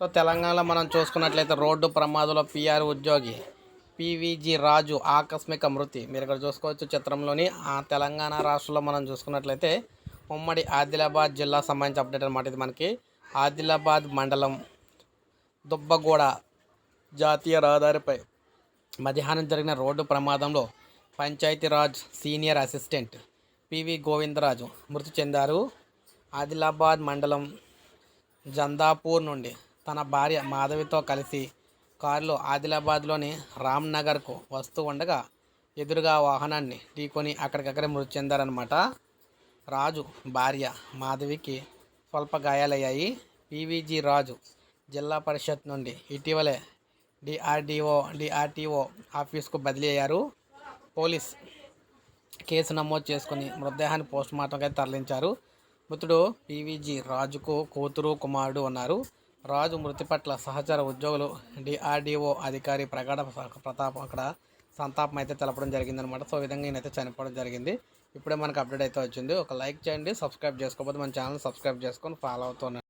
So తెలంగాణలో మనం చూసుకున్నట్లయితే రోడ్డు ప్రమాదంలో పిఆర్ ఉద్యోగి పివిజి రాజు ఆకస్మిక మృతి. మీరు ఇక్కడ చూసుకోవచ్చు చిత్రంలోని ఆ తెలంగాణ రాష్ట్రంలో మనం చూసుకున్నట్లయితే ఉమ్మడి ఆదిలాబాద్ జిల్లా సంబంధించి అప్డేట్ అనమాట ఇది మనకి. ఆదిలాబాద్ మండలం దుబ్బగూడ జాతీయ రహదారిపై మధ్యాహ్నం జరిగిన రోడ్డు ప్రమాదంలో Panchayati Raj senior assistant P V Govindaraju మృతి చెందారు. ఆదిలాబాద్ మండలం జందాపూర్ నుండి తన భార్య మాధవితో కలిసి కారులో ఆదిలాబాద్లోని రామ్నగర్కు వస్తూ ఉండగా ఎదురుగా వాహనాన్ని ఢీకొని అక్కడికక్కడే మృతి చెందారనమాట రాజు భార్య మాధవికి స్వల్ప గాయాలయ్యాయి. పీవీజీ రాజు జిల్లా పరిషత్ నుండి ఇటీవలే డిఆర్డిఓ డిఆర్టీఓ ఆఫీస్కు బదిలీ అయ్యారు పోలీస్ కేసు నమోదు చేసుకుని మృతదేహాన్ని పోస్ట్ మార్టంగా తరలించారు. మృతుడు పీవీజీ రాజుకు కూతురు కుమారుడు ఉన్నారు. రాజు మృతి పట్ల సహచర ఉద్యోగులు డిఆర్డిఓ అధికారి ప్రగాఢ ప్రతాపం అక్కడ సంతాపం అయితే తెలపడం జరిగిందనమాట సో ఈ విధంగా ఈయనైతే చనిపోవడం జరిగింది. ఇప్పుడే మనకు అప్డేట్ అయితే వచ్చింది. ఒక లైక్ చేయండి సబ్స్క్రైబ్ చేసుకోకపోతే మన ఛానల్ సబ్స్క్రైబ్ చేసుకొని ఫాలో అవుతున్నాను